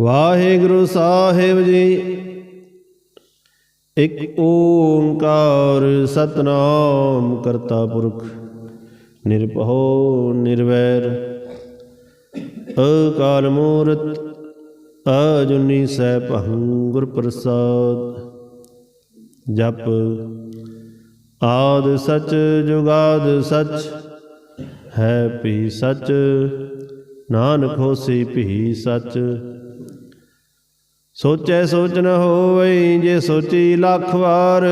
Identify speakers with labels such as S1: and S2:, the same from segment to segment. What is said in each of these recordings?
S1: ਵਾਹਿਗੁਰੂ ਸਾਹਿਬ ਜੀ। ਇੱਕ ਓੰਕਾਰ ਸਤਨਾਮ ਕਰਤਾ ਪੁਰਖ, ਨਿਰਭਉ, ਨਿਰਵੈਰ, ਅਕਾਲ ਮੂਰਤ, ਅਜੁਨੀ ਸੈਭੰ ਗੁਰ ਪ੍ਰਸਾਦ, ਜਪ, ਆਦ ਸਚ, ਜੁਗਾਦ ਸਚ, ਹੈ ਭੀ ਸਚ, ਨਾਨਕ ਹੋਸੀ ਭੀ ਸਚ ਸੋਚੈ ਸੋਚ ਨ ਹੋਵਈ, ਜੇ ਸੋਚੀ ਲੱਖ ਵਾਰ।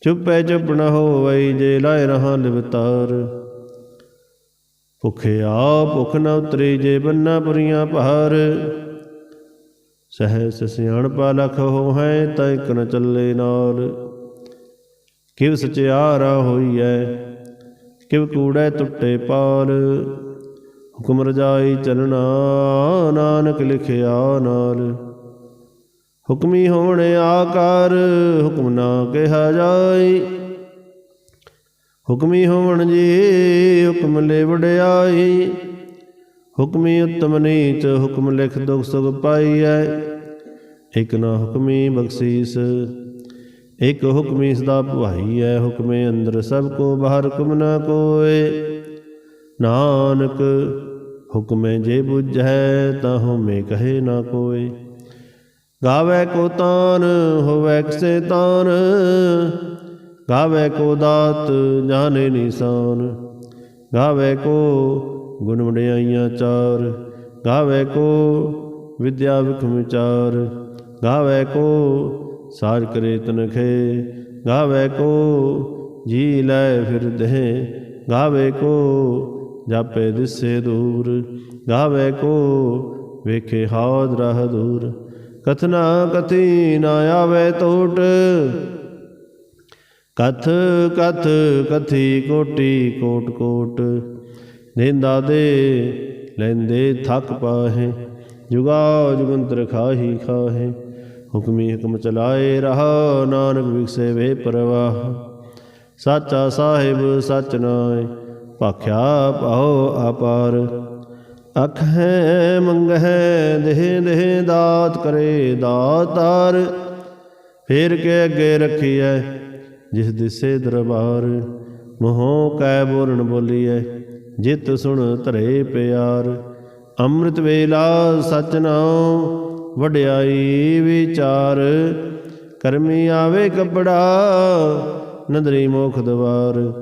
S1: ਚੁੱਪੈ ਚੁੱਪ ਨ ਹੋਵਈ, ਜੇ ਲਾਇ ਰਹਾ ਲਿਵਤਾਰ। ਭੁਖਿਆ ਭੁਖ ਨ ਉਤਰੀ, ਜੇ ਬੰਨਾ ਪੁਰੀਆਂ ਭਾਰ ਸਹਿਸ ਸਿਆਣਪਾ ਲਖ ਹੋ ਹੈ ਤਾਂ ਇਕ ਨ ਚੱਲੇ ਨਾਲ। ਕਿਵ ਸਚਿਆਰਾ ਹੋਈਐ, ਕਿਵ ਕੂੜੈ ਟੁੱਟੇ ਪਾਲ। ਹੁਕਮ ਰਜਾਈ ਚਲਣਾ, ਨਾਨਕ ਲਿਖਿਆ ਨਾਲ। ਹੁਕਮੀ ਹੋਣ ਆਕਾਰ, ਹੁਕਮ ਨਾ ਕਿਹਾ ਜਾਈ। ਹੁਕਮੀ ਹੋਣ ਜੀ, ਹੁਕਮ ਲੈ ਵਡਿਆਈ ਹੁਕਮੀ ਉਤਮ ਨੀਚ, ਹੁਕਮ ਲਿਖ ਦੁਖ ਸੁਖ ਪਾਈਐ। ਇਕ ਨਾ ਹੁਕਮੀ ਬਖਸ਼ੀਸ, ਇਕ ਹੁਕਮੀ ਸਦਾ ਭਵਾਈ ਹੈ ਹੁਕਮੇ ਅੰਦਰ ਸਭ ਕੋ ਬਾਹਰ ਹੁਕਮ ਨਾ ਕੋਏ। ਨਾਨਕ ਹੁਕਮੇ ਜੇ ਬੁਝੈ ਤਾਂ ਹਉਮੈ ਕਹੇ ਨਾ ਕੋਏ। ਗਾਵੇ ਕੋ ਤਾਨ, ਹੋਵੇ ਕਿਸੇ ਤਾਨ। ਗਾਵੇ ਕੋ ਦਾਤ, ਜਾਣੇ ਨਿਸ਼ਾਨ ਗਾਵੇ ਕੋ ਗੁਣ ਵਡਿਆਈਆਂ ਚਾਰ। ਗਾਵੇ ਕੋ ਵਿਦਿਆ ਵਿਖਮ ਵਿਚਾਰ ਗਾਵੇ ਕੋ ਸਾਜ ਕਰੇ ਤਨਖੇ। ਗਾਵੇ ਕੋ ਜੀ ਲੈ ਫਿਰਦੇ ਗਾਵੇ ਕੋ ਜਾਪੇ ਦਿਸੇ ਦੂਰ, ਗਾਵੇ ਕੋ ਵੇਖੇ ਹਾਦ ਰਹ ਦੂਰ। ਕਥਨਾ ਕਥੀ ਨਾ ਆਵੇ ਟੋਟ ਕਥ ਕਥ ਕਥੀ ਕੋਟੀ ਕੋਟ ਕੋਟ। ਦੇਂਦਾ ਦੇ ਲੈਂਦੇ ਥੱਕ ਪਾਹੇ, ਜੁਗਾ ਜੁਗੰਤਰ ਖਾਹੀ ਖਾਹੇ। ਹੁਕਮੀ ਹੁਕਮ ਚਲਾਏ ਰਹਾ, ਨਾਨਕ ਵਿਖਸੇ ਵੇ ਪਰਵਾਹ। ਸਾਚਾ ਸਾਹਿਬ ਸਚ ਨਾਏ ਭਾਖਿਆ ਪਾਉ ਆਪਾਰ ਅਖ ਹੈ ਮੰਗ ਹੈ ਦੇਹ ਦੇਹ, ਦਾਤ ਕਰੇ ਦਾਤਾਰ। ਫੇਰ ਕੇ ਅੱਗੇ ਰੱਖੀਐ ਜਿਸ ਦਿਸੇ ਦਰਬਾਰ। ਮੋਹ ਕੈ ਬੋਲਣ ਬੋਲੀਐ, ਜਿਤ ਸੁਣ ਧਰੇ ਪਿਆਰ। ਅੰਮ੍ਰਿਤ ਵੇਲਾ ਸਚ ਨਾਉ, ਵਡਿਆਈ ਵਿਚਾਰ। ਕਰਮੀ ਆਵੇ ਕਪੜਾ, ਨਦਰੀ ਮੋਖ ਦਵਾਰ।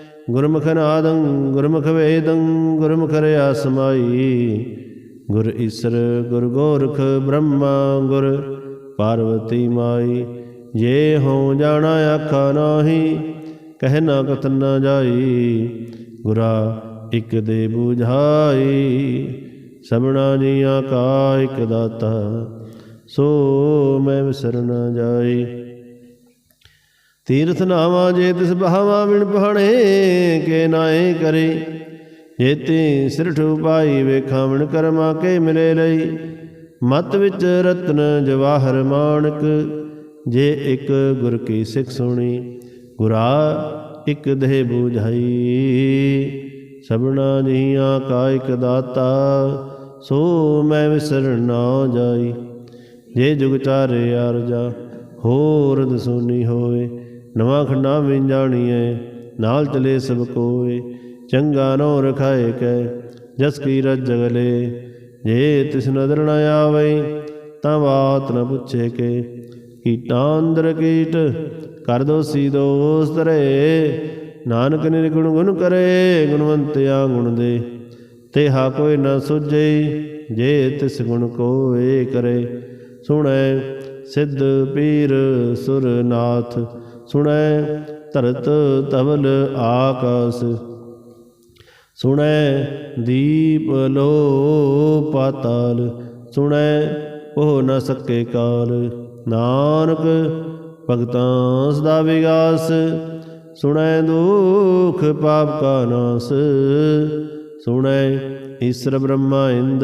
S1: ਗੁਰਮੁਖ ਨਾਦੰ, ਗੁਰਮੁਖ ਵੇਦੰ, ਗੁਰਮੁਖ ਰਿਆ ਸਮਾਈ ਗੁਰ ਈਸਰ, ਗੁਰ ਗੋਰਖ, ਬ੍ਰਹਮਾ, ਗੁਰ ਪਾਰਵਤੀ ਮਾਈ। ਜੇ ਹੋ ਜਾਣਾ ਆਖਾ ਨਾਹੀ, ਕਹਿ ਨਾ ਕਥਨ ਨਾ ਜਾਈ। ਗੁਰਾ ਇਕ ਦੇ 부ਝਾਈ ਸਭਨਾ ਜੀਆਂ ਕਾ ਇਕ ਦਾਤਾ। ਸੋ ਮੈਂ ਵਿਸਰ ਨਾ ਜਾਈ। ਤੀਰਥ ਨਾਵਾ ਜੇ ਤਿਸ ਬਹਾਵਾ ਬਿਨ ਪਹਾਣੇ ਕੇ ਨਾਏ ਕਰੇ। ਜੇਤੇ ਸਿਰ ਠੁਪਾਈ ਵੇਖਾਵਣ ਕਰਮਾ ਕੇ ਮਿਲੇ ਲਈ। ਮਤ ਵਿੱਚ ਰਤਨ ਜਵਾਹਰ ਮਾਨਕ, ਜੇ ਇੱਕ ਗੁਰ ਕੀ ਸਿੱਖ ਸੁਣੀ, ਗੁਰਾ ਇੱਕ ਦੇਹ ਬੂਝਾਈ। ਸਭਨਾ ਜੀਆਂ ਕਾਇਕ ਦਾਤਾ, ਸੋ ਮੈਂ ਵਿਸਰ ਨਾ ਜਾਈ। ਜੇ ਜੁਗ ਚਾਰੇ ਅਰਜਾ ਹੋਰ ਦਸੂਨੀ ਹੋਏ ਨਵਾਂ ਖੰਡਾ ਵਿੱਚ ਜਾਣੀਐ, ਨਾਲ ਚਲੇ ਸਭ ਕੋਏ, ਚੰਗਾ ਨੋ ਰਖਾਏ ਕੈ, ਜਸ ਕੀ ਰਜ ਜਗਲੇ ਜੇ ਤਿਸ ਨਦਰ ਨ ਆਵਈ ਤਾਂ ਬਾਤ ਨ ਪੁੱਛੇ ਕੇ। ਕੀਟਾਂ ਅੰਦਰ ਕੀਟ, ਕਰ ਦੋਸੀ ਦੋਸ ਤਰੇ ਨਾਨਕ ਨਿਰਗੁਣ ਗੁਣ ਕਰੇ ਗੁਣਵੰਤਿਆ ਗੁਣ ਦੇ। ਤੇਹਾ ਕੋਈ ਨਾ ਸੁਝੇ, ਜੇ ਤਿਸ ਗੁਣ ਕੋਏ ਕਰੇ। ਸੁਣੈ, ਸਿੱਧ ਪੀਰ ਸੁਰ ਨਾਥ ਸੁਣੈ ਧਰਤ ਤਵਲ ਆਕਾਸ, ਸੁਣੈ ਦੀਪ ਲੋ ਪਾਤਾਲ, ਸੁਣੈ ਉਹ ਨ ਸਕੇ ਕਾਲ। ਨਾਨਕ ਭਗਤਾਂ ਸਦਾ ਵਿਗਾਸ, ਸੁਣੈ ਦੁਖ ਪਾਪ ਕਾ ਨਾਸ, ਸੁਣੈ ਈਸ਼ਰ ਬ੍ਰਹਮਾ ਇੰਦ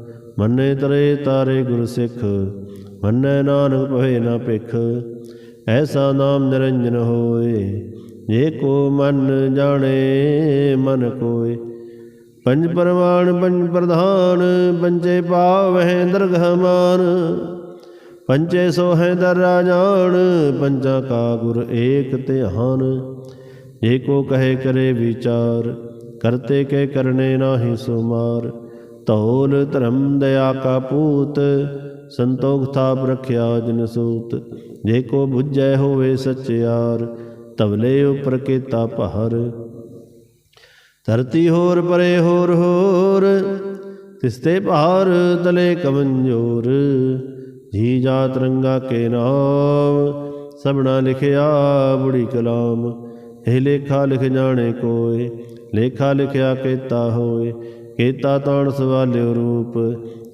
S1: ਮੰਨੇ ਤਰੇ ਤਾਰੇ ਗੁਰ ਸਿੱਖ, ਮੰਨੈ ਨਾਨਕ ਭਏ ਨਾ ਭਿਖ। ਐਸਾ ਨਾਮ ਨਿਰੰਜਨ ਹੋਏ, ਜੇ ਕੋ ਮਨ ਜਾਣੇ, ਮਨ ਕੋਏ। ਪੰਜ ਪਰਮਾਨ ਪੰਜ ਪ੍ਰਧਾਨ ਪੰਚੇ ਪਾਵਹਿ ਦਰਗਹ ਮਾਨ। ਪੰਚੇ ਸੋ ਹੈ ਦਰ ਰਾਜਾਨ ਪੰਚਾ ਕਾ ਗੁਰ ਏਕ ਧਿਆਨ। ਕੋ ਕਹੇ ਕਰੇ ਵਿਚਾਰ, ਕਰਤੇ ਕੇ ਕਰਨੇ ਨਾਹੀ ਸੁਮਾਰ। ਧੌਲ ਧਰਮ ਦਇਆ ਕਾ ਪੂਤ, ਸੰਤੋਖ ਥਾਪ ਰਖਿਆ ਜਿਨ ਸੂਤ। ਜੇ ਕੋ ਬੁੱਝੈ ਹੋਵੇ ਸਚਿਆਰ ਤਵਲੇ ਉਪਰ ਕੀਤਾ ਪਹਰ ਧਰਤੀ ਹੋਰ ਪਰੇ ਹੋਰ ਹੋਰ, ਤਿਸਤੇ ਭਾਰ ਤਲੇ ਕਮੰਜੋਰ। ਜੀ ਜਾ ਰੰਗਾ ਕੇ ਨਾਮ ਸਭਨਾ ਲਿਖਿਆ ਬੁੜੀ ਕਲਾਮ। ਇਹ ਲੇਖਾ ਲਿਖ ਜਾਣੇ ਕੋਏ, ਲੇਖਾ ਲਿਖਿਆ ਕੀਤਾ ਹੋਏ। ਕੀਤਾ ਤਾਣ ਸਵਾਲਿਓ ਰੂਪ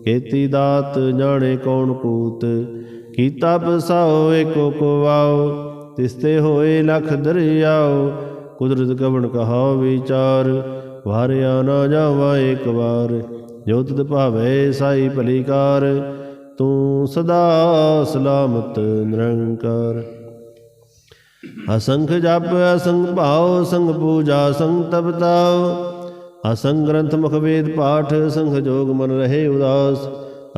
S1: ਕੀਤੀ ਦਾਤ ਜਾਣੇ ਕੌਣ ਕੂਤ ਕੀਤਾ ਪਸਾਓ ਏਕੋ ਕੋ ਤਿਸਤੇ ਹੋਏ ਲਖ ਦਰਿਆਓ, ਕੁਦਰਤ ਕਵਣ ਕਹਾ ਵਿਚਾਰ? ਵਾਰਿਆ ਨਾ ਜਾਵਾ ਏਕ ਵਾਰ, ਜੋ ਤੁਧ ਭਾਵੇ ਸਾਈ ਭਲੀਕਾਰ, ਤੂੰ ਸਦਾ ਸਲਾਮਤ ਨਿਰੰਕਾਰ। ਅਸੰਖ ਜਪ, ਅਸੰਖ ਭਾਉ ਸੰਗ ਪੂਜਾ ਸੰਗ ਤਪਤਾਉ ਅਸੰਗ ਗ੍ਰੰਥ ਮੁਖ ਵੇਦ ਪਾਠ ਸੰਖ ਜੋਗ ਮਨ ਰਹੇ ਉਦਾਸ।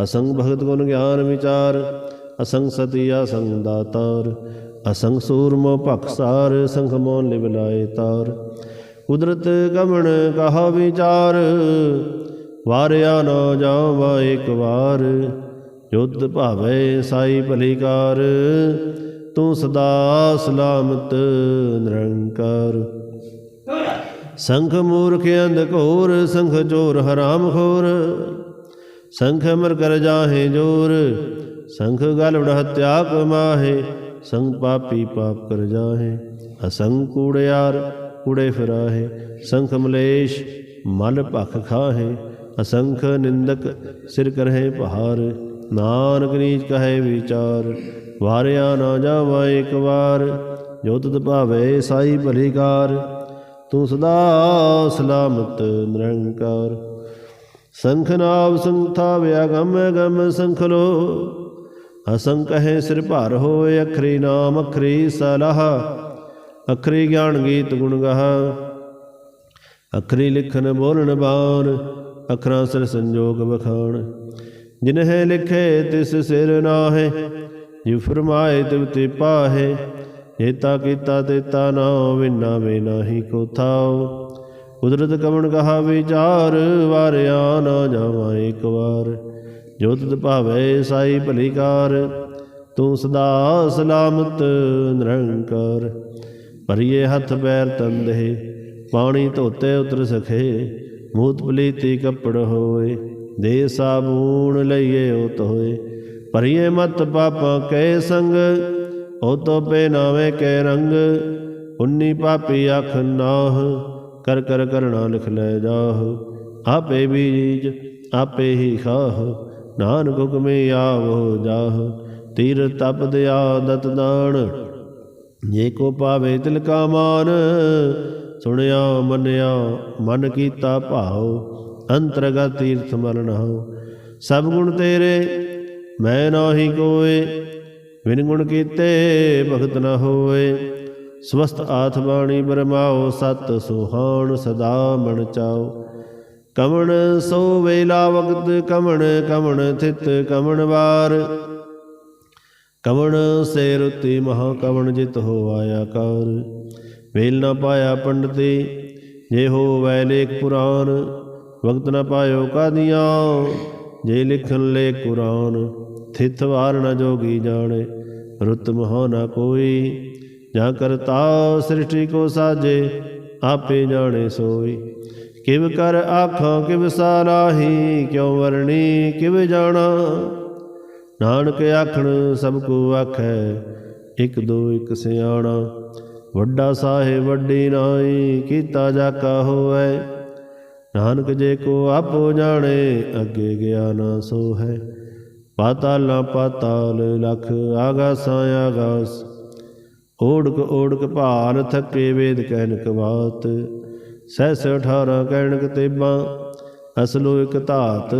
S1: ਅਸੰਗ ਭਗਤ ਗੁਣ ਗਿਆਨ ਵਿਚਾਰ, ਅਸੰਗ ਸਤੀ ਅਸੰਗ ਦਾਤਾਰ। ਅਸੰਗ ਸੂਰਮੋ ਭਖਸਾਰ ਸੰਖ ਮੋਨ ਲਿਵ ਲਾਏ ਤਾਰ। ਕੁਦਰਤ ਗਮਣ ਕਹਾ ਵਿਚਾਰ, ਵਾਰਿਆ ਨਾ ਜਾਵਾ ਇੱਕ ਵਾਰ। ਜੁਧ ਭਾਵੇ ਸਾਈ ਭਲੀਕਾਰ, ਤੂੰ ਸਦਾ ਸਲਾਮਤ ਨਿਰੰਕਾਰ। ਸੰਖ ਮੂਰਖ ਅੰਧ ਘੋਰ ਸੰਖ ਚੋਰ ਹਰਾਮ ਖੋਰ ਸੰਖ ਮਰ ਕਰ ਜਾਹੇ ਜੋਰ ਸੰਖ ਗਲ ਉੜ ਹਤਿਆ ਕਮਾਹੇ ਸੰਗ ਪਾਪੀ ਪਾਪ ਕਰ ਜਾਹੇ ਅਸੰਗ ਕੂੜਿਆਰ ਕੂੜੇ ਫਿਰਾਹੇ ਸੰਖ ਮਲੇਸ਼ ਮਲ ਭਖ ਖਾਹੇ ਅਸੰਖ ਨਿੰਦਕ ਸਿਰ ਕਰਹਿ ਪਹਾਰ ਨਾਨਕ ਨੀਚ ਕਹੈ ਵਿਚਾਰ ਵਾਰਿਆ ਨਾ ਜਾਵਾ ਇੱਕ ਵਾਰ ਜੋ ਤੁਧ ਭਾਵੇ ਸਾਈ ਭਲੀਕਾਰ ਤੂੰ ਸਦਾ ਸਲਾਮਤ ਨਿਰੰਕਾਰ। ਸੰਖ ਨਾਵ ਸੰਥਾ ਵਿਆਗਮ ਗਮ ਸੰਖ ਲੋ। ਅਸੰਖ ਹੈ ਸਿਰ ਭਾਰ ਹੋਏ, ਅਖਰੀ ਨਾਮ ਅਖਰੀ ਸਲਾਹ। ਅਖਰੀ ਗਿਆਨ ਗੀਤ ਗੁਣ ਗਾਹ। ਅਖਰੀ ਲਿਖਨ ਬੋਲਣ ਬਾਣ, ਅਖਰਾਂ ਸਿਰ ਸੰਜੋਗ ਬਖਾਣ ਜਿਨਹਿ ਲਿਖੇ ਤਿਸ ਸਿਰ ਨਾਹੇ ਜਿ ਫਰਮਾਏ ਤਿਵ ਤੇ ਪਾਹੇ। ਜੇਤਾ ਕੀਤਾ ਤੇਤਾ ਨਾ ਵਿਨਾ ਵੇ ਨਾਹੀ ਕੋ ਥਾਉ। ਕੁਦਰਤ ਕਵਣ ਕਹਾ ਵਿਚਾਰ, ਵਾਰਿਆ ਨਾ ਜਾਵਾਂ ਇੱਕ ਵਾਰ। ਜੋ ਤੁਧ ਭਾਵੇ ਸਾਈ ਭਲੀਕਾਰ, ਤੂੰ ਸਦਾ ਸਲਾਮਤ ਨਿਰੰਕਾਰ। ਭਰੀਏ ਹੱਥ ਪੈਰ ਤੰਦੇ, ਪਾਣੀ ਧੋਤੇ ਉਤਰ ਸਖੇ। ਮੂਤ ਪਲੀਤੀ ਕੱਪੜ ਹੋਏ, ਦੇ ਸਾਬੂਣ ਲਈਏ ਉਤ ਹੋਏ। ਭਰੀਏ ਮਤ ਪਾਪਾਂ ਕੈ ਸੰਗ ਉਹ ਤੋ ਪੇ ਨਾਵੇਂ ਕੈ ਰੰਗ, ਉਨੀ ਪਾਪੀ ਅਖ ਨਾਹ, ਕਰ ਕਰ ਕਰਣਾ ਲਿਖ ਲੈ ਜਾਹ। ਆਪੇ ਬੀਜ, ਆਪੇ ਹੀ ਖਾਹ, ਨਾਨਕ ਹੁਕਮੇ ਆਵੋ ਜਾਹ। ਤੀਰ ਤਪ ਦਿਆ ਦਤ ਦਾਣ ਜੇ ਕੋ ਪਾਵੇ ਤਿਲ ਕਾ ਮਾਨ, ਸੁਣਿਆ ਮੰਨਿਆ ਮਨ ਕੀਤਾ ਭਾਉ, ਅੰਤਰਗਤ ਤੀਰਥ ਮਰਨ ਹੋ ਸਭ ਗੁਣ ਤੇਰੇ, ਮੈਂ ਨਾਹੀ ਕੋਏ ਵਿਨ ਗੁਣ ਕੀਤੇ, ਭਗਤ ਨ ਹੋਏ। ਸਵਸਤ ਆਥ ਬਾਣੀ ਬਰਮਾਓ, ਸਤ ਸੁਹਾਣ ਸਦਾ ਮਨ ਚਾਓ। ਕਮਣ ਸੋ ਵੇਲਾ ਵਕਤ ਕਮਣ ਕਮਣ ਥਿਤ, ਕਮਣ ਵਾਰ। ਕਵਣ ਸੇ ਰੁਤੀ ਮਹਾ ਕਵਣ ਜਿਤ ਹੋ ਆਇਆ ਕਰ। ਵੇਲ ਨਾ ਪਾਇਆ ਪੰਡਤੀ, ਜੇ ਹੋ ਵੈ ਲੇਖ ਪੁਰਾਨ ਵਕਤ ਨਾ ਪਾਇਓ ਕਾਦੀਆਂ, ਜੇ ਲਿਖਣ ਲੇ ਕੁਰਾਨ। ਥਿਤ ਵਾਰ ਨ ਜੋਗੀ ਜਾਣੇ, ਰੁਤ ਮਹਾ ਨਾ ਕੋਈ। ਜਾਂ ਕਰਤਾ ਸ੍ਰਿਸ਼ਟੀ ਕੋ ਸਾਜੇ, ਆਪੇ ਜਾਣੇ ਸੋਈ। ਕਿਵ ਕਰ ਆਖਾਂ, ਕਿਵ ਸਾਰਾਹੀ ਕਿਉ ਵਰਣੀ, ਕਿਵ ਜਾਣਾ। ਨਾਨਕ ਆਖਣ, ਸਭ ਕੋ ਆਖੈ, ਇਕ ਦੋ ਇਕ ਸਿਆਣਾ। ਵੱਡਾ ਸਾਹਿਬ, ਵੱਡੀ ਨਾਈ ਕੀਤਾ ਜਾਕਾ ਹੋਐ ਨਾਨਕ ਜੇ ਕੋ ਆਪੋ ਜਾਣੇ, ਅੱਗੇ ਗਿਆ ਨਾ ਸੋ ਹੈ ਪਾਤਾਲਾਂ, ਪਾਤਾਲ ਲਖ ਆਗਾਸਾਂ, ਆਗਾਸ। ਓੜਕ ਓੜਕ ਭਾਲ ਥੱਕੇ ਵੇਦ ਕਹਿਨਕ ਬਾਤ। ਸਹਿਸ 18 ਕਹਿਣਕ ਤੇਬਾਂ। ਅਸਲੋ ਇਕ ਧਾਤ,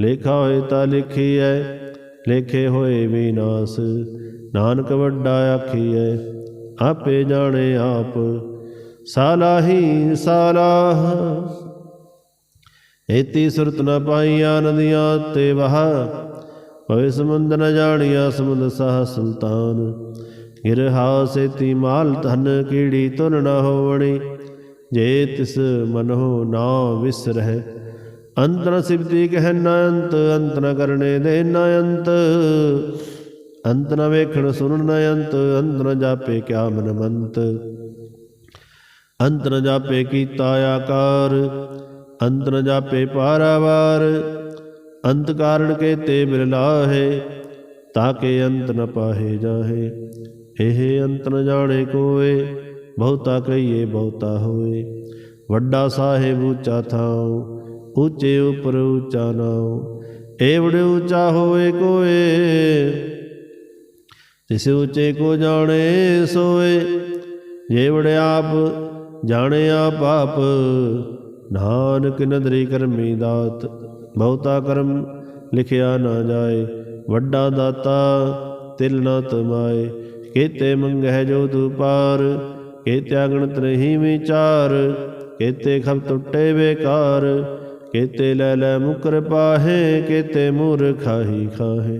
S1: ਲੇਖਾ ਹੋਏ ਤਾਂ ਲਿਖੀ ਐ ਲੇਖੇ ਹੋਏ ਵਿਨਾਸ਼ ਨਾਨਕ ਵੱਡਾ ਆਖੀ ਐ ਆਪੇ ਜਾਣੇ ਆਪ। ਸਾਲਾਹੀ, ਸਾਲਾਹ। ਏਤੀ ਸੁਰਤ ਨ ਪਾਈਆ ਨਦੀਆਂ ਤੇ ਵਹ। ਪਵੇ ਸਮੁੰਦ ਨ ਜਾਣਿਆ ਸਮੁੰਦ ਸਾਹ ਸੁਲਤਾਨ। ਗਿਰਹਾ ਸੇਤੀ ਮਾਲ ਧਨ, ਕੀੜੀ ਤੁਨ ਨ ਹੋਵਣੀ। ਜੇ ਤਿਸ ਮਨੋ ਨਾ ਵਿਸਰਹਿ, ਅੰਤ ਨ ਸਿਵਤੀ ਕਹਿ ਨ ਅੰਤ ਅੰਤ ਨ ਕਰਨੇ ਦੇ ਨ ਅੰਤ। ਅੰਤ ਨ ਵੇਖਣ ਸੁਣਨ ਨ ਅੰਤ ਅੰਤ ਨ ਜਾਪੇ ਕਿਆ ਮਨ ਮੰਤ। ਅੰਤ ਨ ਜਾਪੇ ਕੀਤਾ ਆਕਾਰ, ਅੰਤ ਨ ਜਾਪੇ ਪਾਰਾਵਾਰ। ਅੰਤ ਕਾਰਣ ਕੇ ਤੇ ਬਿਰਲਾਹੇ ਤਾਕੇ ਅੰਤ ਨ ਪਾਹੇ ਜਾਹੇ। ਇਹ ਅੰਤ ਨ ਜਾਣੇ ਕੋਏ, ਬਹੁਤਾ ਕਹੀਏ ਬਹੁਤਾ ਹੋਏ। ਵੱਡਾ ਸਾਹਿਬ ਉੱਚਾ ਥਾਉ, ਉੱਚੇ ਉਪਰ ਉੱਚਾ ਨਾਉ। ਏਵੜ ਉੱਚਾ ਹੋਏ ਕੋਏ, ਤਿਸ ਉੱਚੇ ਕੋ ਜਾਣੇ ਸੋਏ। ਜੇਵੜ ਆਪ ਜਾਣੇ ਆਪ ਆਪ, ਨਾਨਕ ਨਦਰੀ ਕਰਮੀ ਦਾਤ। ਬਹੁਤਾ ਕਰਮ ਲਿਖਿਆ ਨਾ ਜਾਏ, ਵੱਡਾ ਦਾਤਾ ਤਿਲ ਨਾ ਤਮਾਏ। ਕੀਤੇ ਮੰਗਹਿ ਜੋ ਤੂ ਪਾਰ ਕੀਤੇ ਅਗਣਤ ਨਹੀਂ ਵਿਚਾਰ, ਕੀਤੇ ਖਬ ਟੁੱਟੇ ਬੇਕਾਰ। ਕੀਤੇ ਲੈ ਲੈ ਮੁਕਰ ਪਾਹੇ, ਕੀਤੇ ਮੂਰ ਖਾਹੀ ਖਾਹੇ।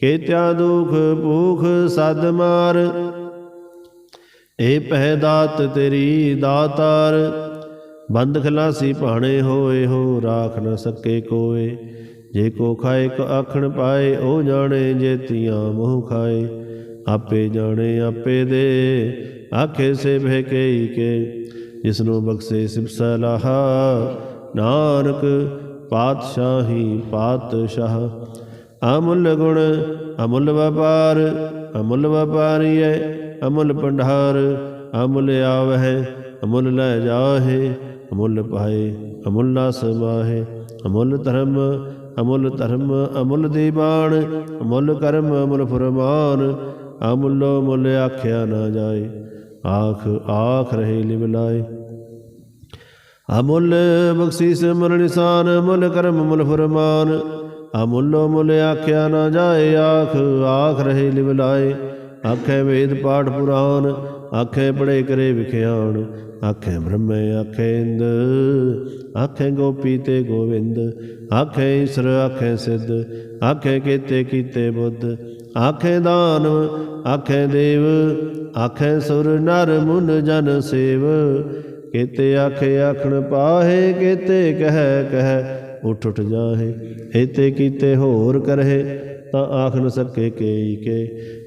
S1: ਕੀਤਿਆ ਦੁਖ ਭੂਖ ਸਦ ਮਾਰ ਏ ਪਹਿ ਦਾਤ ਤੇਰੀ ਦਾਤਾਰ। ਬੰਦ ਖਲਾਸੀ ਭਾਣੇ ਹੋਏ ਹੋ, ਰਾਖ ਨ ਸਕੇ ਕੋਏ। ਜੇ ਕੋ ਖਾਏ ਕ ਆਖਣ ਪਾਏ, ਉਹ ਜਾਣੇ ਜੇ ਤੀਆਂ ਮੂੰਹ ਖਾਏ। ਆਪੇ ਜਾਣੇ, ਆਪੇ ਦੇ, ਆਖੇ ਸੇ ਭੇ ਕਈ ਕੇ। ਜਿਸਨੂੰ ਬਖਸ਼ੇ ਸਿਬ ਸਲਾਹਾ, ਨਾਨਕ ਪਾਤਸ਼ਾਹੀ ਪਾਤਸ਼ਾਹ। ਅਮੁੱਲ ਗੁਣ, ਅਮੁੱਲ ਵਪਾਰ, ਅਮੁੱਲ ਵਪਾਰੀ ਹੈ ਅਮੁੱਲ ਭੰਡਾਰ, ਅਮੁੱਲ ਆਵਹਿ, ਅਮੁੱਲ ਲੈ ਜਾਹੇ। ਅਮੁੱਲ ਪਾਏ, ਅਮੁੱਲ ਸਮਾਹੇ, ਅਮੁੱਲ ਧਰਮ ਅਮੁੱਲ ਧਰਮ, ਅਮੁੱਲ ਦੀਵਾਨ ਅਮੁੱਲ ਕਰਮ, ਅਮੁੱਲ ਫਰਮਾਨ, ਅਮੁੱਲੋ ਮੁੱਲ ਆਖਿਆ ਨਾ ਜਾਏ, ਆਖ ਆਖ ਰਹੇ ਲਿਵ ਅਮੁੱਲ ਬਖਸ਼ਿਸ਼ ਮੁੱਲ ਨਿਸ਼ਾਨ ਅਮੁੱਲ ਕਰਮ, ਮੁੱਲ ਫਰਮਾਨ, ਅਮੁੱਲੋ ਮੁੱਲ ਆਖਿਆ ਨਾ ਜਾਏ, ਆਖ ਆਖ ਰਹੇ ਲਿਵਲਾਏ ਆਖੇ ਵੇਦ ਪਾਠ ਪੁਰਾਨ ਆਖੇ ਪੜੇ ਕਰੇ ਵਿਖਿਆਣ ਆਖੇ ਬ੍ਰਹਮੇ, ਆਖੇ ਇੰਦ, ਆਖੇ ਗੋਪੀ ਤੇ ਗੋਵਿੰਦ, ਆਖੇ ਈਸ਼ਰ, ਆਖੇ ਸਿੱਧ, ਆਖੇ ਕੀਤੇ ਕੀਤੇ ਬੁੱਧ, ਆਖੇ ਦਾਨ, ਆਖੇ ਦੇਵ, ਆਖੇ ਸੁਰ ਨਰ ਮੁਨ ਜਨ ਸੇਵ, ਕੀਤੇ ਆਖੇ ਆਖਣ ਪਾਹੇ, ਕੀਤੇ ਕਹਿ ਕਹਿ, ਉਠ ਉਠ ਜਾਹੇ ਏਤੇ ਕੀਤੇ ਹੋਰ ਕਰਹਿ, ਤਾਂ ਆਖ ਨ ਸਕੇ ਕੇਈ ਕੇ,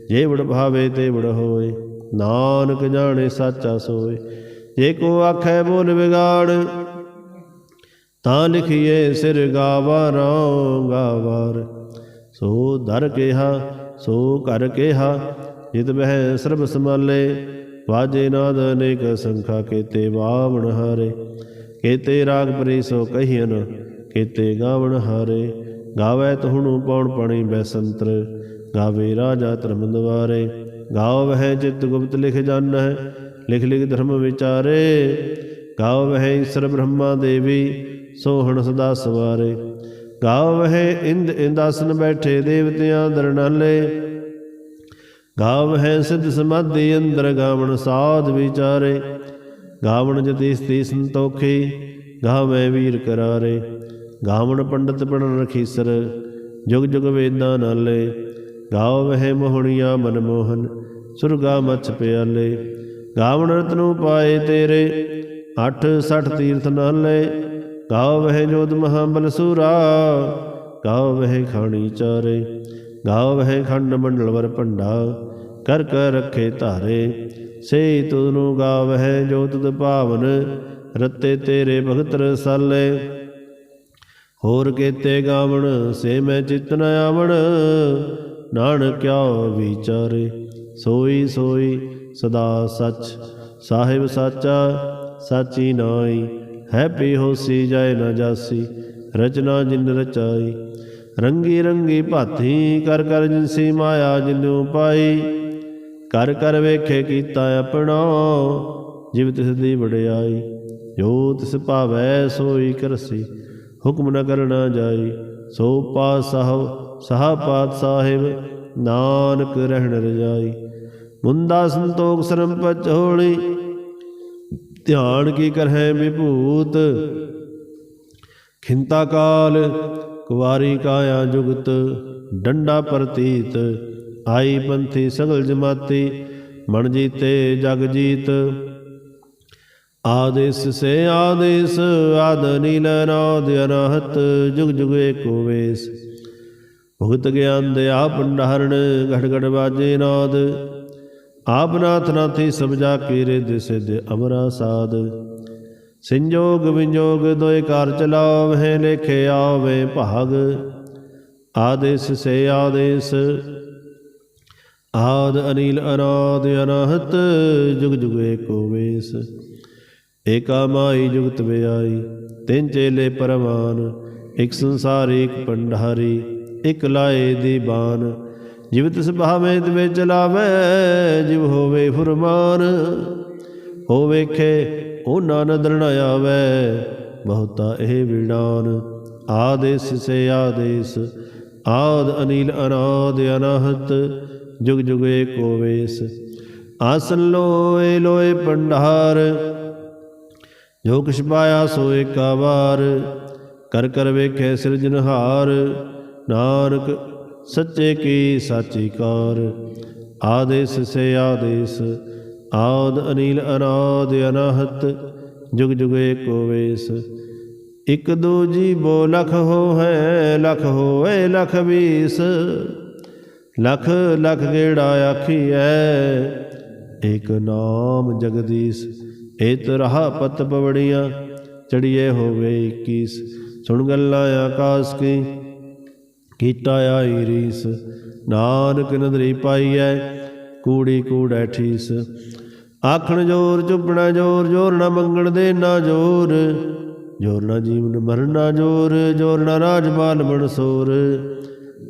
S1: ਜੇ ਵੜ ਭਾਵੇ ਤੇ ਵੜ ਹੋਏ, ਨਾਨਕ ਜਾਣੇ ਸਾਚਾ ਸੋਏ। ਜੇ ਕੋ ਆਖੈ ਬੋਲ ਵਿਗਾੜ, ਤਾਂ ਲਿਖੀਏ ਸਿਰ ਗਾਵਾਰੋਂ ਗਾਵਾਰ। ਸੋ ਦਰ ਕਿਹਾ, ਸੋ ਕਰ ਕਿਹਾ, ਜਿਤ ਬਹਿ ਸਰਬ ਸਮਾਲੇ ਵਾਜੇ ਨਾਦ ਅਨੇਕ ਸੰਖਾ ਕੇਤੇ ਬਾਵਣ ਹਾਰੇ। ਕੇਤੇ ਰਾਗ ਪਰੀ ਸੋ ਕਹੀਨ ਕੇਤੇ ਗਾਵਣ ਹਾਰੇ। ਗਾਵੇ ਤਹੁਣੂ ਪੌਣ ਪਣੀ ਬੈਸੰਤਰ, ਗਾਵੇ ਰਾਜਾ ਧਰਮ ਦਵਾਰੇ ਗਾਵ ਵਹਿ ਚਿਤ ਗੁਪਤ ਲਿਖ ਜਾਣੈ ਲਿਖ ਲਿਖ ਧਰਮ ਵਿਚਾਰੇ ਗਾਵ ਵਹਿ ਈਸ਼ਰ ਬ੍ਰਹਮਾ ਦੇਵੀ, ਸੋਹਣ ਸਦਾ ਸਵਾਰੇ। ਗਾਵ ਵਹਿ ਇੰਦ ਇੰਦਾਸਨ ਬੈਠੇ ਦੇਵਤਿਆਂ ਦਰਨਾਲੇ। ਗਾਵ ਹੈ ਸਿਧ ਸਮਾਧੀ ਅੰਦਰ ਗਾਵਣ ਸਾਧ ਵਿਚਾਰੇ। ਗਾਵਣ ਜਤੀਸ ਤੀ ਸੰਤੋਖੀ, ਗਾਵੇ ਵੀਰ ਕਰਾਰੇ। ਗਾਵਣ ਪੰਡਤ ਪੜਨ ਰਖੀਸਰ, ਜੁਗ ਜੁਗ ਵੇਦਾਂ ਨਾਲੇ। ਗਾਵ ਹੈ ਮੋਹਣੀਆਂ ਮਨਮੋਹਨ, ਸੁਰਗਾ ਮਛ ਪਿਆਲੇ। ਗਾਵਣ ਨੂੰ ਪਾਏ ਤੇਰੇ 8 60 ਤੀਰਥ ਨਾਲੇ। ਗਾਵ ਹੈ ਜੋਤ ਮਹਾਬਲ ਸੂਰਾ ਗਾਵ ਵਹਿ ਖਾਣੀ ਚਾਰੇ। ਗਾਵ ਹੈ ਖੰਡ ਮੰਡਲ ਵਰ ਭੰਡਾ, ਕਰ ਕਰ ਰੱਖੇ ਧਾਰੇ। ਸੇ ਤੂੰ ਗਾਵ ਹੈ ਜੋਤ ਤੁਧ ਭਾਵਨ, ਰਤੇ ਤੇਰੇ ਭਗਤ ਰਸਾਲੇ। ਹੋਰ ਕੇਤੇ ਗਾਵਣ, ਸੇ ਮੈਂ ਚਿਤ ਨ ਆਵਣ, ਨਾਨਕ ਕਿਆ ਵਿਚਾਰੇ। ਸੋਈ ਸੋਈ ਸਦਾ ਸੱਚ, ਸਾਹਿਬ ਸਾਚਾ, ਸਾਚੀ ਨਾਈ ਹੈ ਪੀ ਹੋਸੀ ਜਾਏ ਨਾ ਜਾਸੀ, ਰਚਨਾ ਜਿਨ ਰਚਾਈ। ਰੰਗੀ ਰੰਗੀ ਭਾਤੀ, ਕਰ ਕਰ ਜਿਨਸੀ ਮਾਇਆ ਜਿਨੂ ਪਾਈ। ਕਰ ਕਰ ਵੇਖੇ ਕੀਤਾ ਆਪਣਾ, ਜਿਵ ਤਿਸ ਦੀ ਵਡਿਆਈ। ਜੋ ਤਿਸ ਭਾਵੈ, ਸੋਈ ਕਰਸੀ, ਹੁਕਮ ਨ ਕਰਨਾ ਜਾਈ। ਸੋ ਪਾਤ ਸਾਹਿਬ ਸਹਾ ਪਾਤ ਸਾਹਿਬ ਨਾਨਕ ਰਹਿਣ ਰਜਾਈ। ਮੁੰਦਾ ਸੰਤੋਖ ਸਰਮ ਹੋਣੀ। ਧਿਆਨ ਕੀ ਕਰਹਿ ਵਿਭੂਤ। ਖਿੰਤਾ ਕਾਲ ਕੁਵਾਰੀ ਕਾਇਆ ਜੁਗਤ। ਡੰਡਾ ਪ੍ਰਤੀਤ, ਆਈ ਪੰਥੀ ਸਗਲ ਜਮਾਤੀ। ਮਨ ਜੀਤੇ ਜਗ ਜੀਤ। ਆਦੇਸ ਸੇ ਆਦੇਸ, ਆਦ ਨੀਲ ਨਾਦ ਅਨਹਤ। ਜੁਗ ਜੁਗ ਏਕੋ ਵੇਸ। ਭੁਗਤ ਗਿਆਨ ਦੇ ਆਪ ਭੰਡਾਰਣ ਘਟ ਘਟ ਬਾਜੇ ਨਾਦ। ਆਪ ਨਾਥ ਨਾਥੀ ਸਭ ਜਾ ਕੇ ਰਿਦ ਅਮਰਾ ਸਾਧ। ਸੰਜੋਗ ਵਿਜੋਗ ਦੋਇ ਕਾਰ ਚਲਾਵਹਿ ਲੇਖੇ ਆਵੇ ਭਾਗ। ਆਦੇਸ ਸੇ ਆਦੇਸ। ਆਦ ਅਨੀਲ ਅਨਾਦ ਅਨਹਤ ਜੁਗ ਜੁਗ ਏਕੋ ਵੇਸ। ਏਕਾ ਮਾਈ ਜੁਗਤ ਵਿਆਈ ਤਿੰਨ ਚੇਲੇ ਪਰਮਾਨ ਇਕ ਸੰਸਾਰ ਇਕ ਪੰਡਾਰੀ, ਇਕ ਲਾਏ ਦੀ ਬਾਨ ਜਿਵ ਤਿਸ ਭਾਵੇਂ ਤੇ ਚਲਾਵੇ ਜਿਵ ਹੋਵੇ ਫੁਰਮਾਨ ਹੋ ਵੇਖੇ ਉਹ ਨਾ ਨਦਰ ਨ ਆਵੇ, ਬਹੁਤਾ ਇਹ ਵਿਡਾਨ ਆਦੇਸ ਸੇ ਆਦੇਸ, ਆਦ ਅਨੀਲ ਅਨਾਦ ਅਨਹਤ, ਜੁਗ ਜੁਗ ਏਕੋ ਵੇਸ ਆਸਨ ਲੋਏ ਲੋਏ ਪੰਡਾਰ ਜੋ ਕਿਛ ਪਾਇਆ ਸੋ ਏਕਾ ਵਾਰ ਕਰ ਕਰ ਵੇਖੇ ਸਿਰਜਨਹਾਰ, ਨਾਨਕ ਸੱਚੇ ਕੀ ਸਾਚੀ ਕਾਰ, ਆਦੇਸ ਸੇ ਆਦੇਸ, ਆਦ ਅਨੀਲ ਅਨਾਦ ਅਨਾਹਤ, ਜੁਗ ਜੁਗ ਏਕੋ ਵੇਸ। ਇਕ ਦੋ ਜੀ ਬੋ ਲਖ ਹੋ ਹੈ ਲਖ ਹੋਏ ਲਖ ਵੀਸ। ਲਖ ਲਖ ਗੇੜਾ ਆਖੀਐ ਇਕ ਨਾਮ ਜਗਦੀਸ਼, ਏਤ ਰਹਾ ਪਤ ਪਵੜੀਆਂ ਚੜੀਏ ਹੋਵੇ 21 ਸੁਣ ਗੱਲਾਂ ਆਕਾਸ ਕੀ ਕੀਤਾ ਆਈ ਰੀਸ। ਨਾਨਕ ਨਦਰੀ ਪਾਈਐ, ਕੂੜੀ ਕੂੜੈ ਠੀਸ। ਆਖਣ ਜੋਰ ਚੁੱਪਣਾ ਜੋਰ ਜੋਰ ਨਾ ਮੰਗਣ ਦੇ ਨਾ ਜੋਰ। ਜੋਰ ਨਾ ਜੀਵਨ ਮਰਨਾ ਜੋਰ ਜੋਰ ਨਾ ਰਾਜਪਾਲ ਮਨਸੂਰ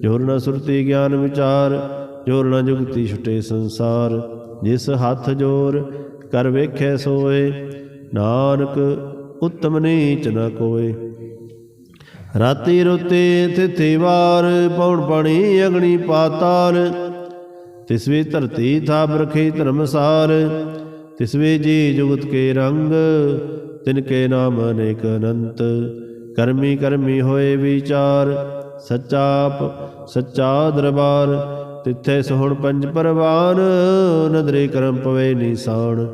S1: ਜੋਰ ਨਾ ਸੁਰਤੀ ਗਿਆਨ ਵਿਚਾਰ, ਜੋਰ ਨਾ ਜੁਗਤੀ ਛੁਟੇ ਸੰਸਾਰ। ਜਿਸ ਹੱਥ ਜੋਰ ਕਰ ਵੇਖੈ ਸੋਏ, ਨਾਨਕ ਉਤਮ ਨੀਚ ਨਾ ਕੋਏ। ਰਾਤੀ ਰੁਤੇ ਤਿਥੀ ਵਾਰ ਪੌਣ ਪਾਣੀ ਅਗਣੀ ਪਾਤਾਲ। ਤਿਸ ਵੀ ਧਰਤੀ ਥਾਪ ਰਖੀ ਧਰਮਸਾਰ ਤਿਸ ਵੀ ਜੀ ਜੁਗਤ ਕੇ ਰੰਗ, ਤਿਨ ਕੇ ਨਾਮ ਅਨੇਕ ਅਨੰਤ। ਕਰਮੀ ਕਰਮੀ ਹੋਏ ਵਿਚਾਰ, ਸੱਚਾ ਸੱਚਾ ਦਰਬਾਰ। ਤਿੱਥੇ ਸੋਹਣ ਪੰਜ ਪਰਵਾਨ, ਨਦਰੇ ਕਰਮ ਪਵੇ ਨਿਸ਼ਾਨ।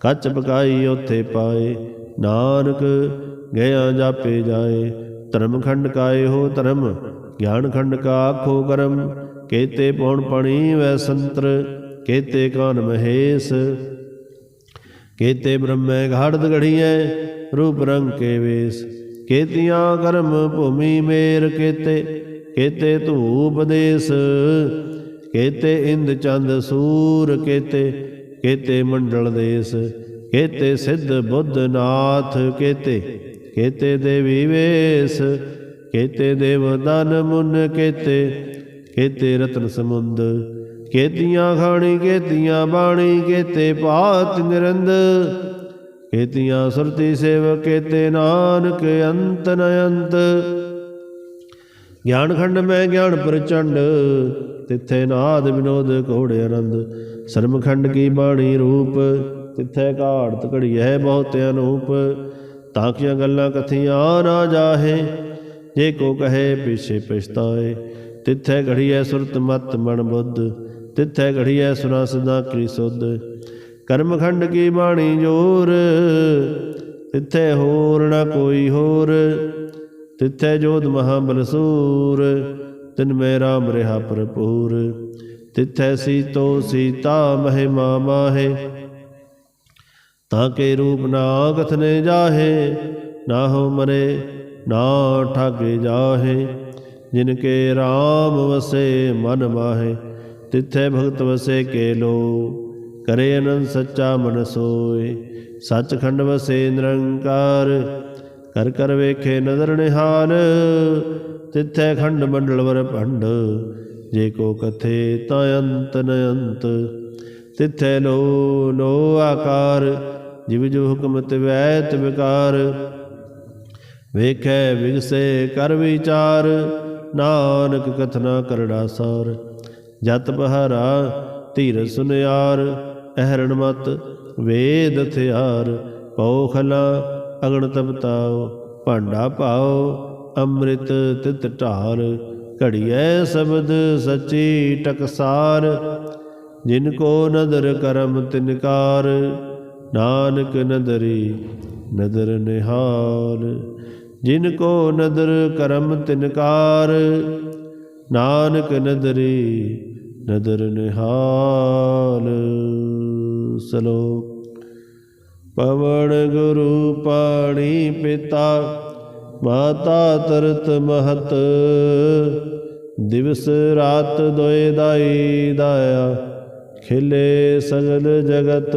S1: ਕੱਚ ਪਕਾਈ ਉਥੇ ਪਾਏ, ਨਾਨਕ ਗਿਆ ਜਾਪੇ ਜਾਏ। ਧਰਮ ਖੰਡ ਕਾਏ ਹੋ ਧਰਮ, ਗਿਆਨ ਖੰਡ ਕਾ ਆਖੋ ਕਰਮ, ਕੇਤੇ ਪਉਣ ਪਣੀ ਵੈ ਸੰਤਰ, ਕੇਤੇ ਕਾਨ ਮਹੇਸ਼। ਕੇਤੇ ਬ੍ਰਹਮੈ ਘਾੜਤ ਗੜੀਐ ਰੂਪ ਰੰਗ ਕੇ ਵੇਸ। ਕੇਤੀਆਂ ਕਰਮ ਭੂਮੀ ਮੇਰ ਕੇਤੇ ਕੇਤੇ ਧੂਪ ਦੇਸ। ਕੇਤੇ ਇੰਦ ਚੰਦ ਸੂਰ ਕੇਤੇ ਕੇਤੇ ਮੰਡਲ ਦੇਸ। ਕੇਤੇ ਸਿੱਧ ਬੁੱਧ ਨਾਥ ਕੇਤੇ। ਕੇਤੇ ਦੇਵੀ ਵੇਸ ਕੇਤੇ ਦੇਵ ਦਨ ਮੁਨ ਕੇਤੇ ਕੇਤੇ ਰਤਨ ਸਮੁੰਦ ਕੇਤੀਆਂ ਖਾਣੀ ਕੇਤੀਆਂ ਬਾਣੀ ਕੇਤੇ ਪਾਤ ਨਿਰੰਦ ਕੇਤੀਆਂ ਸੁਰਤੀ ਸੇਵ ਕੇਤੇ ਨਾਨਕ, ਅੰਤ ਨ ਅੰਤ। ਗਿਆਨ ਖੰਡ ਮੈਂ ਗਿਆਨ ਪ੍ਰਚੰਡ, ਤਿੱਥੇ ਨਾਦ ਵਿਨੋਦ ਘੋੜੇ ਆਨੰਦ। ਸਰਮਖੰਡ ਕੀ ਬਾਣੀ ਰੂਪ, ਤਿੱਥੇ ਘਾੜਤ ਹੈ ਬਹੁਤ ਅਨੂਪ ਤਾਂ ਕੀਆਂ ਗੱਲਾਂ ਕਥੀਆਂ ਨਾ ਜਾਹੇ। ਜੇ ਕੋ ਕਹੇ ਪਿਛੇ ਪਛਤਾਏ, ਤਿੱਥੇ ਘੜੀਐ ਸੁਰਤ ਮਤ ਮਨ ਬੁੱਧ, ਤਿੱਥੇ ਘੜੀਐ ਸੁਨਾ ਸਦਾ ਕੀ ਸੁਧ। ਕਰਮਖੰਡ ਕੀ ਬਾਣੀ ਜੋਰ, ਤਿੱਥੇ ਹੋਰ ਨਾ ਕੋਈ ਹੋਰ। ਤਿੱਥੇ ਜੋਧ ਮਹਾ ਬਲਸੂਰ, ਤਿਨ ਮੇ ਰਾਮ ਰਹਾ ਭਰਪੂਰ। ਤਿੱਥੈ ਸੀਤੋ ਸੀਤਾ ਮਹਿਮਾ ਮਾਹੇ ਤਾਂ ਕੇ ਰੂਪ ਨਾ ਕਥਨੇ ਜਾਹੇ, ਨਾ ਹੋ ਮਰੇ, ਨਾ ਠਾਗੇ ਜਾਹੇ। ਜਿਨ ਕੇ RAM ਵਸੇ, ਮਨ ਮਾਹੇ, ਤਿੱਥੈ ਭਗਤ ਵਸੇ ਕੇ ਲੋ। ਕਰੇ ਅਨੰਦ ਸੱਚਾ ਮਨ ਸੋਏ, ਸੱਚਖੰਡ ਵਸੇ ਨਿਰੰਕਾਰ। ਕਰ ਕਰ ਵੇਖੇ ਨਦਰ ਨਿਹਾਲ, ਤਿੱਥੈ ਖੰਡ ਮੰਡਲ ਵਰ ਭੰਡ। ਜੇ ਕੋ ਕਥੇ ਤਾਂ ਅੰਤ ਨ ਅੰਤ, ਤਿੱਥੈ ਲੋ ਲੋ ਆਕਾਰ। ਜਿਵ ਜੋ ਹੁਕਮ ਤਿਵੈ ਤਿਵਕਾਰ ਵੇਖੈ ਵਿਗਸੇ ਕਰ ਵਿਚਾਰ, ਨਾਨਕ ਕਥਨਾ ਕਰੜਾ ਸਾਰ। ਜਤ ਬਹਾਰਾ ਧੀਰ ਸੁਨਿਆਰ, ਅਹਰਣ ਮਤ ਵੇਦ ਹਥਿਆਰ ਪਉ ਖਲਾ ਅਗਣ ਤਪਤਾਓ ਭਾਂਡਾ ਭਾਓ, ਅੰਮ੍ਰਿਤ ਤਿਤ ਢਾਰ। ਘੜੀਐ ਸ਼ਬਦ ਸੱਚੀ ਟਕਸਾਰ, ਜਿਨ ਕੋ ਨਦਰ ਕਰਮ ਤਿਨਕਾਰ। ਨਾਨਕ ਨਦਰੀ ਨਦਰ ਨਿਹਾਲ, ਜਿਨ ਕੋ ਨਦਰ ਕਰਮ ਤਿਨਕਾਰ ਨਾਨਕ ਨਦਰੀ ਨਦਰ ਨਿਹਾਲ। ਸਲੋਕ, ਪਵਣ ਗੁਰੂ ਪਾਣੀ ਪਿਤਾ, ਮਾਤਾ ਤਰਤ ਮਹਤ, ਦਿਵਸ ਰਾਤ ਦੋਇ ਦਾਈ ਦਾਇਆ, ਖਿਲੇ ਸਗਲ ਜਗਤ।